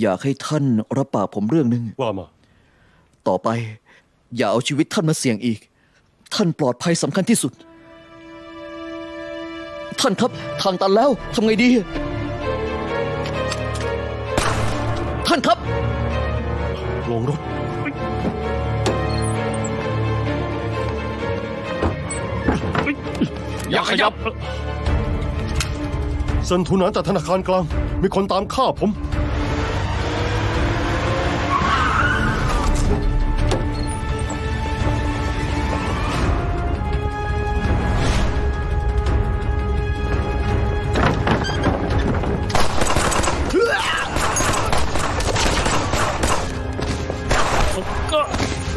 อยากให้ท่านรับปากผมเรื่องหนึ่งว่ามา ต่อไป อย่าเอาชีวิตท่านมาเสี่ยงอีก ท่านปลอดภัยสำคัญที่สุด ท่านครับทางตันแล้วทำไงดี ท่านครับลงรถอย่าขยับเซินทุนานจากธนาคารกลาง มีคนตามฆ่าผม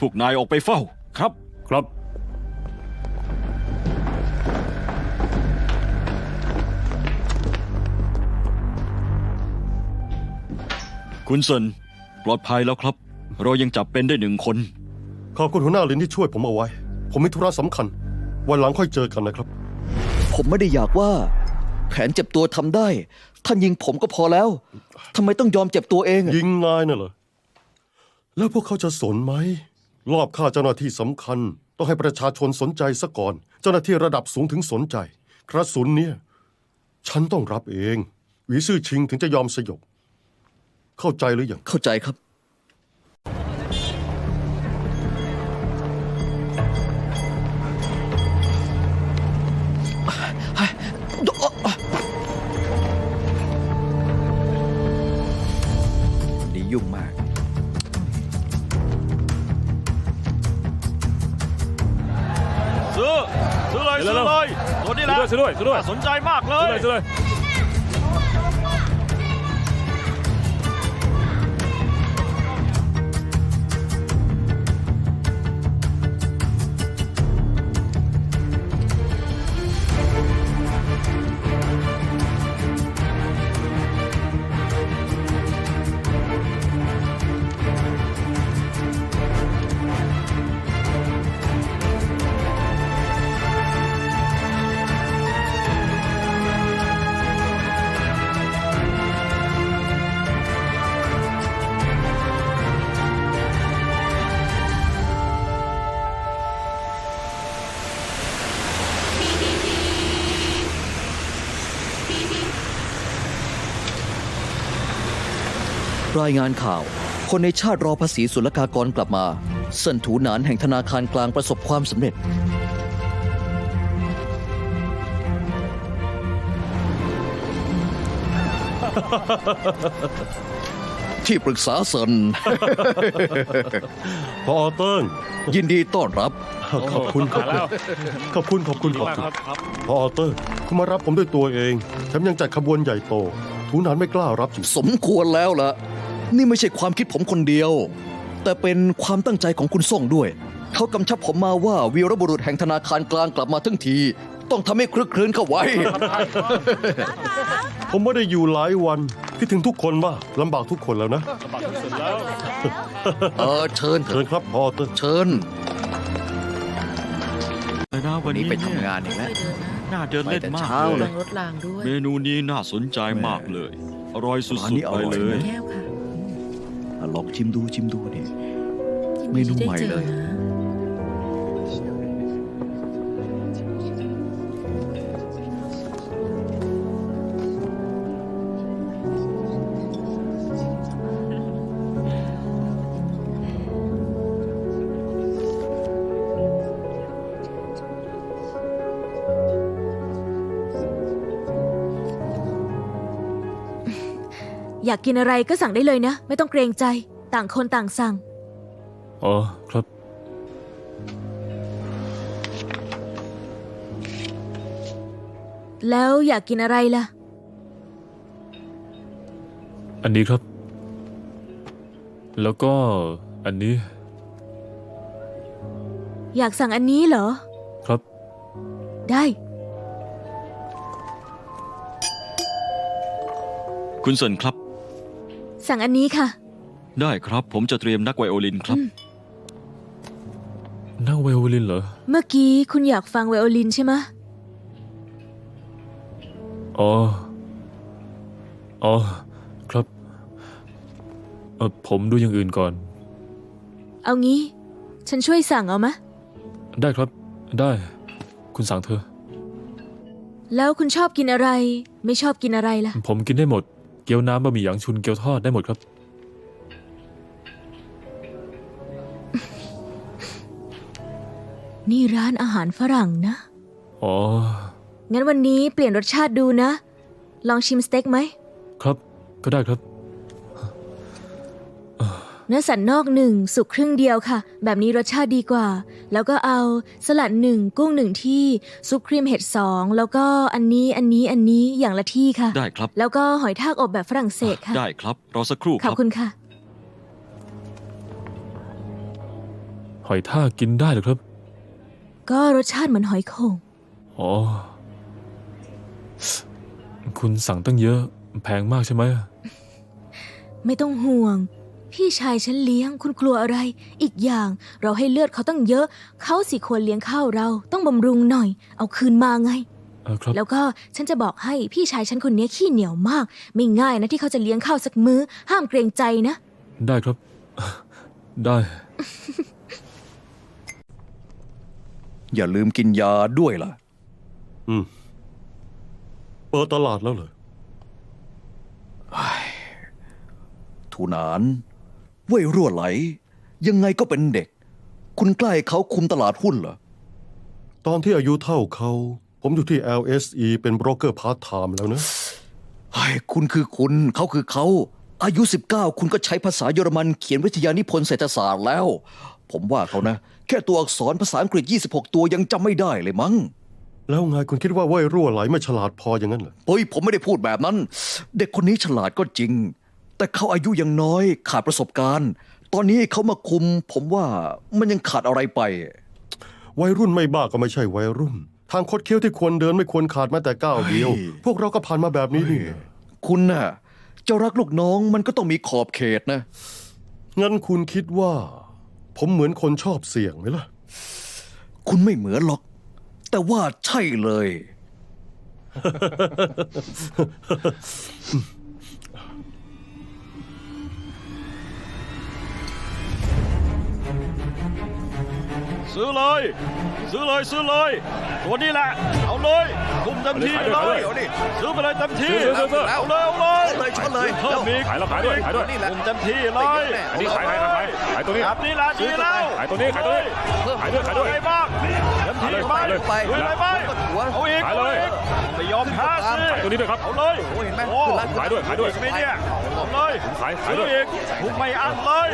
พวกนายออกไปเฝ้าครับ ครับ คุณเซินปลอดภัยแล้วครับ เรายังจับเป็นได้หนึ่งคน ขอบคุณหัวหน้าลินที่ช่วยผมเอาไว้ ผมมีธุระสำคัญ วันหลังค่อยเจอกันนะครับ ผมไม่ได้อยากว่า แผนเจ็บตัวทำได้ ท่านยิงผมก็พอแล้วทำไมต้องยอมเจ็บตัวเองอะยิงนายน่ะเหรอ แล้วพวกเขาจะสนไหม รอบฆ่าเจ้าหน้าที่สำคัญ ต้องให้ประชาชนสนใจซะก่อน เจ้าหน้าที่ระดับสูงถึงสนใจ กระสุนเนี่ย ฉันต้องรับเอง หวีซื่อชิงถึงจะยอมสยบ เข้าใจหรือยัง เข้าใจครับ วยซื้อด้วยน่าสนใจมากเลซื้อยเลยซื้อเลย รายงานข่าว คนในชาติรอภาษีศุลกากรกลับมาเซินถูหนานแห่งธนาคารกลางประสบความสำเร็จ ที่ปรึกษาเซิน พอเติ้งยินดีต้อนรับ ขอบคุณขอบมาคุแล้ณวขอบคุณขอบคุณขอบมากคุณครับพอเติ้งคุณมารับผมด้วยตัวเองแถมยังจัดขบวนใหญ่โตทุนานไม่กล้ารับจริง สมควรแล้วล่ะ นี่ไม่ใช่ความคิดผมคนเดียว แต่เป็นความตั้งใจของคุณส่งด้วย เขากำชับผมมาว่าวีรบุรุษแห่งธนาคารกลางกลับมาทั้งที ต้องทำให้คลึกคลื้นเข้าไว้ ผมไม่ได้อยู่หลายวันคิดถึงทุกคนมากลำบากทุกคนแล้วนะสะบัดที่สุดแล้วเออเชิญเถเชิญอะครับพอเติ้งเชิญ แต่นะวันนี้ไปเนี่ยทำงานอีกแล้ว น่าเดินเล่นมากไปแต่เช้าเลเลย ย รถรางด้วยเมนูนี้น่าสนใจมากเลย อร่อยสุร้านดนี้ๆอไปร่อย เลย แก้วค่ะอะ ลองชิมดูชิมดูนี่ยินเมดีนูที่ใหม่ได้จอเลยนะ อยากกินอะไรก็สั่งได้เลยนะ ไม่ต้องเกรงใจ ต่างคนต่างสั่ง อ๋อครับ แล้วอยากกินอะไรล่ะ อันนี้ครับ แล้วก็อันนี้ อยากสั่งอันนี้เหรอ ครับ ได้ คุณเซินครับ สั่งอันนี้ค่ะ ได้ครับผมจะเตรียมนักไวโอลินครับ นั่งไวโอลินเหรอ เมื่อกี้คุณอยากฟังไวโอลินใช่ไหมะอ๋อ อ๋อ ครับ เออผมดูอย่างอื่นก่อน เอางี้ ฉันช่วยสั่งเอามะ ได้ครับ ได้ คุณสั่งเธอะแล้วคุณชอบกินอะไร ไม่ชอบกินอะไรล่ะ ผมกินได้หมด เกี๊ยวน้ำบะหมี่หยางชุนเกี๊ยวทอดได้หมดครับ นี่ร้านอาหารฝรั่งนะ อ๋อ งั้นวันนี้เปลี่ยนรสชาติดูนะ ลองชิมสเต็กไหม ครับ ก็ได้ครับ เนื้อสันนอกหนึ่งสุกครึ่งเดียวค่ะ แบบนี้รสชาติดีกว่า แล้วก็เอาสลัดหนึ่งกุ้งหนึ่งที่ซุปครีมเห็ดสองแล้วก็อันนี้อันนี้อันนี้อย่างละที่ค่ะ ได้ครับ แล้วก็หอยทากอบแบบฝรั่งเศสค่ะ ได้ครับ รอสักครู่ขคอบรับคุณค่ะ หอยทากกินได้เหรอครับ ก็รสชาติเหมือนหอยโข่งอ๋อ คุณสั่งตั้งเยอะ แพงมากใช่ไหมไม่ต้องห่วง พี่ชายฉันเลี้ยงคุณกลัวอะไร อีกอย่างเราให้เลือดเขาตั้งเยอะ เขาสิควรเลี้ยงข้าวเราต้องบำรุงหน่อย เอาคืนมาไง เออครับ แล้วก็ฉันจะบอกให้พี่ชายฉันคนนี้ขี้เหนียวมาก ไม่ง่ายนะที่เขาจะเลี้ยงข้าวสักมื้อ ห้ามเกรงใจนะ ได้ครับ ได้ อย่าลืมกินยาด้วยล่ะอืมเปิดตลาดแล้วเหรอ ทูนาน เว่ยรั่วไหล ยังไงก็เป็นเด็ก คุณใกล้เขาคุมตลาดหุ้นเหรอ ตอนที่อายุเท่าเขา ผมอยู่ที่ LSE เป็นโบรกเกอร์พาร์ทไทม์แล้วนะไอ้ยคุณคือคุณเขาคือเขา อายุ 19 คุณก็ใช้ภาษาเยอรมันเขียนวิทยานิพนธ์เศรษฐศาสตร์แล้ว ผมว่าเขานะ แค่ตัวอักษรภาษาอังกฤษ 26 ตัวยังจำไม่ได้เลยมั้งแล้วไงคุณคิดว่าเว่ยรั่วไหลไม่ฉลาดพออย่างนั้นเหรอ เฮ้ยผมไม่ได้พูดแบบนั้น เด็กคนนี้ฉลาดก็จริง แต่เขาอายุยังน้อยขาดประสบการณ์ ตอนนี้เขามาคุม ผมว่ามันยังขาดอะไรไป วัยรุ่นไม่บ้าก็ไม่ใช่วัยรุ่น ทางคดเคี้ยวที่ควรเดินไม่ควรขาดแม้แต่ก้าวเดียวเฮ้ยพวกเราก็ผ่านมาแบบนี้นี่นะคุณน่ะเจ้ารักลูกน้องมันก็ต้องมีขอบเขตนะ งั้นคุณคิดว่า ผมเหมือนคนชอบเสี่ยงไหมล่ะ คุณไม่เหมือนหรอก แต่ว่าใช่เลย ซื้อเลย ซื้อเลยซื้อเลยตัวนี้แหละ เอาเลยทุ่มเต็มที่ขายเลด้วยยขายด้วยซื้อไปเลยเต็มที่ซื้อซื้อซื้อเอาเลยเอาเลยเลยชนเลยเพิ่มอีกขายแล้วขายด้วยขายด้วยทุ่มเต็มที่เลยอันนี้ขายขายขาย ขายขายตัวนี้แบบนี้แหละดีแล้วขายตัวนี้ขายตัวนี้ขายด้วยขายด้วยอะไรบ้างเต็มที่ไปขายเลยไปอะไรไปเอาอีกขายเลยออีกไม่ยอมแพ้สิขายตัวนี้ด้วยครับเอาเลยโอ้ยเห็นไหมโอ้ขึ้นร้านขายด้วยขายด้วยไม่เนี่ยเอาเลยขายขายด้วยซื้ออีกทุกไม่อั้นเลย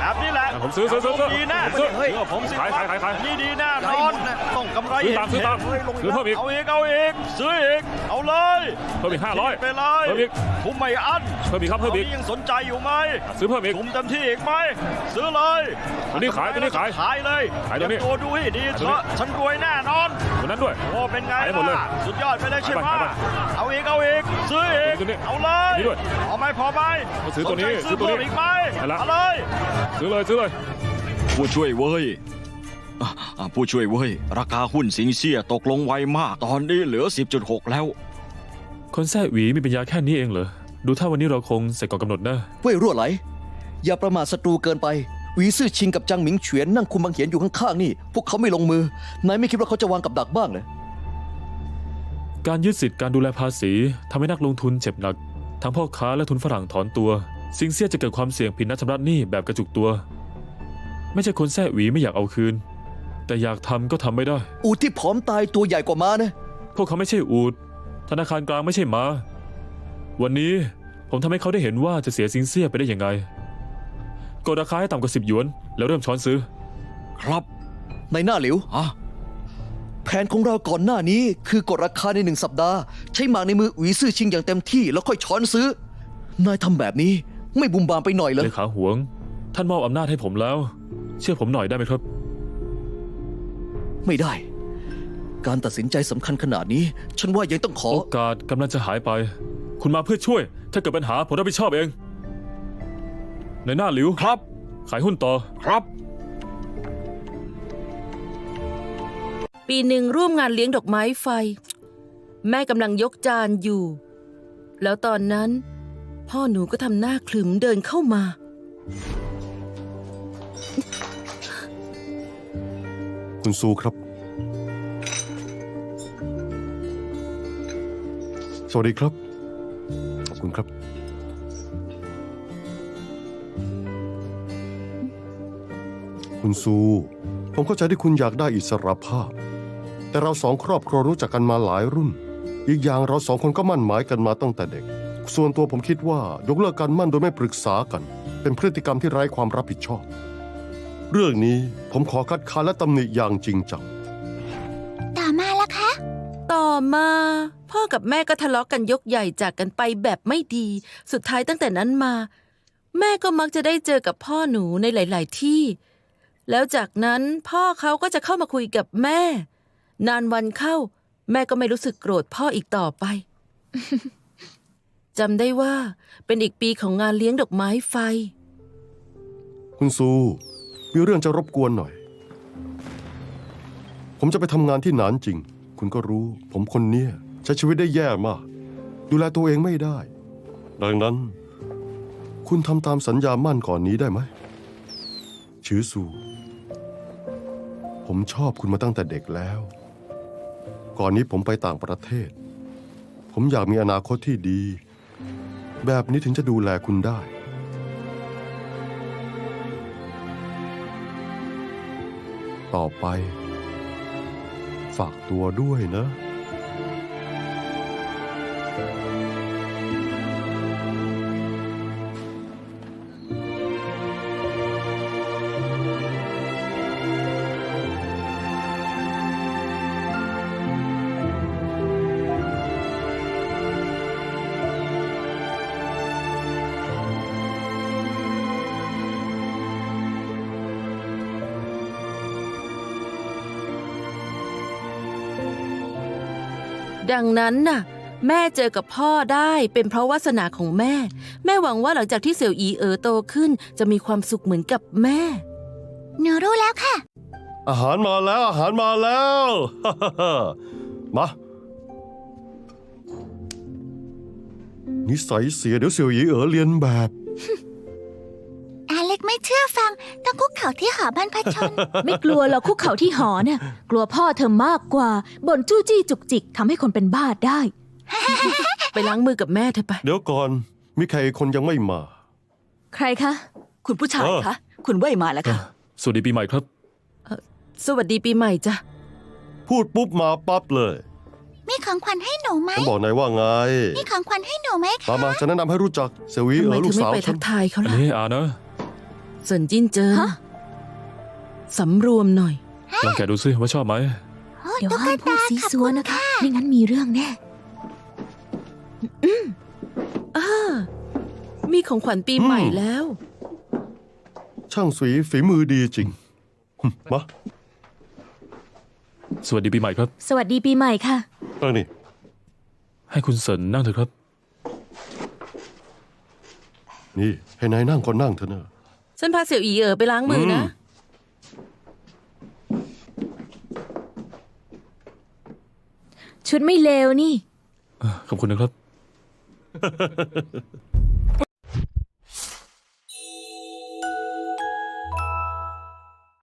แบบนี้แหละผมซื้อซื้อซื้อซื้อดีแน่ผมซื้อเชื่อผมสิขายขายขายขายนี่ดีแน่นอนต้องกำไรซื้อตามซื้อตามซื้อเพิ่มอีกเอาอีกเอาอีกซื้ออีกเอาเลยเพิ่มอีกห้าร้อยไปเลยเพิ่มอีกทุกไม่อั้นเพิ่มอีกครับเพิ่มอีกตนนี้ยังสนใจอยู่ไหมซื้อเพิ่มอีกทุมเต็มที่อีกไหมซื้อเลยตัวนี้ขายตัวนี้ขายขายเลยขายตัวนี้เตรีมตัวดูให้ดีขายเถตัวนี้อะฉันรวยแน่นอนตัวนั้นด้วยโอ้เป็นไงขายให้หมดเลยล่ะสุดยอดไปเลยใช่ไหมขายไปขายไปเอาอีกเอาอีกซื้ออีกตัวนี้เอาเลยนี่ด้วยเอาไหมพอไหมเอาซื้อตัวนี้สใจซื้อตัวนี้เพิ่มอีกไหมเอาละเอาเลยซื้อเลยซื้อเลยผู้ช่วยเว้ยอะอะผู้ช่วยเว้ย ราคาหุ้นสิงเซียตกลงไวมาก ตอนนี้เหลือ 10.6 แล้ว คนแท้หวีมีปัญญาแค่นี้เองเหรอ ดูถ้าวันนี้เราคงเสร็จก่อนกำหนดนะเว่ยรั่วไหล อย่าประมาทศัตรูเกินไปหวีซื่อชิงกับจังหมิงเฉวียนนั่งคุมบังเหียนอยู่ข้างๆนี่ พวกเขาไม่ลงมือนายไม่คิดว่าเขาจะวางกับดักบ้างเลยการยึดสิทธิ์การดูแลภาษีทำให้นักลงทุนเจ็บหนัก ทั้งพ่อค้าและทุนฝรั่งถอนตัว ซิงเซียจะเกิดความเสี่ยงผิดนัดชำระหนี้แบบกระจุกตัว ไม่ใช่คนแท้หวีไม่อยากเอาคืน แต่อยากทำก็ทำไม่ได้ อูดที่ผอมตายตัวใหญ่กว่าม้านะ พวกเขาไม่ใช่อูดธนาคารกลางไม่ใช่ม้าวันนี้ผมทำให้เขาได้เห็นว่าจะเสียซิงเซียไปได้ยังไงก ดราคาให้ต่ำกว่าสิบหยวน แล้วเริ่มช้อนซื้อ ครับในหน้าหลิวฮะแผนของเราก่อนหน้านี้คือกดราคาในหนึ่งสัปดาห์ ใช้หมากในมือหวีซื่อชิงอย่างเต็มที่แล้วค่อยช้อนซื้อ นายทำแบบนี้ไม่บุมบามไปหน่อยเหรอเลขาหวง ท่านมอบอำนาจให้ผมแล้ว เชื่อผมหน่อยได้ไหมครับ ไม่ได้ การตัดสินใจสำคัญขนาดนี้ ฉันว่ายังต้องขอ โอกาสกำลังจะหายไป คุณมาเพื่อช่วย ถ้าเกิดปัญหาผมรับผิดชอบเอง ในหน้าหลิวครับ ขายหุ้นต่อครับ ปีหนึ่งร่วมงานเลี้ยงดอกไม้ไฟ แม่กำลังยกจานอยู่ แล้วตอนนั้น พ่อหนูก็ทำหน้าขลึมเดินเข้ามา คุณซูครับ สวัสดีครับ ขอบคุณครับ คุณซู ผมเข้าใจที่คุณอยากได้อิสรภาพ แต่เราสองครอบครัวรู้จักกันมาหลายรุ่น อีกอย่างเราสองคนก็มั่นหมายกันมาตั้งแต่เด็ก ส่วนตัวผมคิดว่ายกเลิกการมั่นโดยไม่ปรึกษากัน เป็นพฤติกรรมที่ไร้ความรับผิดชอบ เรื่องนี้ผมขอคัดค้านและตำหนิอย่างจริงจัง ต่อมาล่ะคะ ต่อมา พ่อกับแม่ก็ทะเลาะกันยกใหญ่จากกันไปแบบไม่ดี สุดท้ายตั้งแต่นั้นมา แม่ก็มักจะได้เจอกับพ่อหนูในหลาย ๆ ที่ แล้วจากนั้นพ่อเขาก็จะเข้ามาคุยกับแม่ นานวันเข้า แม่ก็ไม่รู้สึกโกรธพ่ออีกต่อไปจำได้ว่าเป็นอีกปีของงานเลี้ยงดอกไม้ไฟ คุณซู มีเรื่องจะรบกวนหน่อย ผมจะไปทำงานที่หนานจริง คุณก็รู้ ผมคนเนี้ยใช้ชีวิตได้แย่มาก ดูแลตัวเองไม่ได้ ดังนั้น คุณทำตามสัญญามั่นก่อนนี้ได้ไหมชือซู ผมชอบคุณมาตั้งแต่เด็กแล้ว ก่อนนี้ผมไปต่างประเทศ ผมอยากมีอนาคตที่ดี แบบนี้ถึงจะดูแลคุณได้ ต่อไป ฝากตัวด้วยนะ ดังนั้นน่ะ แม่เจอกับพ่อได้เป็นเพราะวาสนาของแม่ แม่หวังว่าหลังจากที่เสี่ยวอีเอ๋อโตขึ้น จะมีความสุขเหมือนกับแม่ หนูรู้แล้วค่ะ อาหารมาแล้วอาหารมาแล้ว มา นิสัยเสียเดี๋ยวเสี่ยวหยีเอ๋อเรียนแบบอา เล็กไม่เชื่อฟังต้องคุกเข่าที่หอบรรพชน ไม่กลัวหรอกคุกเขาที่หอเนี่ยกลัวพ่อเธอมากกว่าบ่นจู้จี้จุกจิกทำให้คนเป็นบ้าได้ ไปล้างมือกับแม่เธอไป เดี๋ยวก่อน มีใครอีกคนยังไม่มา ใครคะ คุณผู้ชายเออคะคุณเว่ยมาแล้วค่ะ สวัสดีปีใหม่ครับ สวัสดีปีใหม่จ้ะ พูดปุ๊บมาปั๊บเลย มีของขวัญให้หนูไหมฉันบอกนายว่าไง มีของขวัญให้หนูไหมคะมามาจะแนะนำให้รู้จักเสี่ยวหยีทำเอ๋ไมอเธลูอกไม่สาวไปฉัทันกทายเขาอันล่ะนี้อานะ เซินจิ้นเจินฮะ สำรวมหน่อย ลองแกะดูซิว่าชอบไหมโอ้เดี๋ยวตุ๊กห้ามพูดตาซีขอบซัวคุณนะคะค่ะไม่งั้นมีเรื่องแน่อ่ามีของขวัญปีใหม่แล้ว ช่างสวีฝีมือดีจริงหึมาสวัสดีปีใหม่ครับ สวัสดีปีใหม่ค่ะ เออนี่ ให้คุณเสินนั่งเถอะครับ นี่ ให้นายนั่งก็นั่งเถอะเนอะ ฉันพาเสี่ยวอีเอ๋อไปล้างมือนะอืมชุดไม่เลวนี่ ขอบคุณนะครับ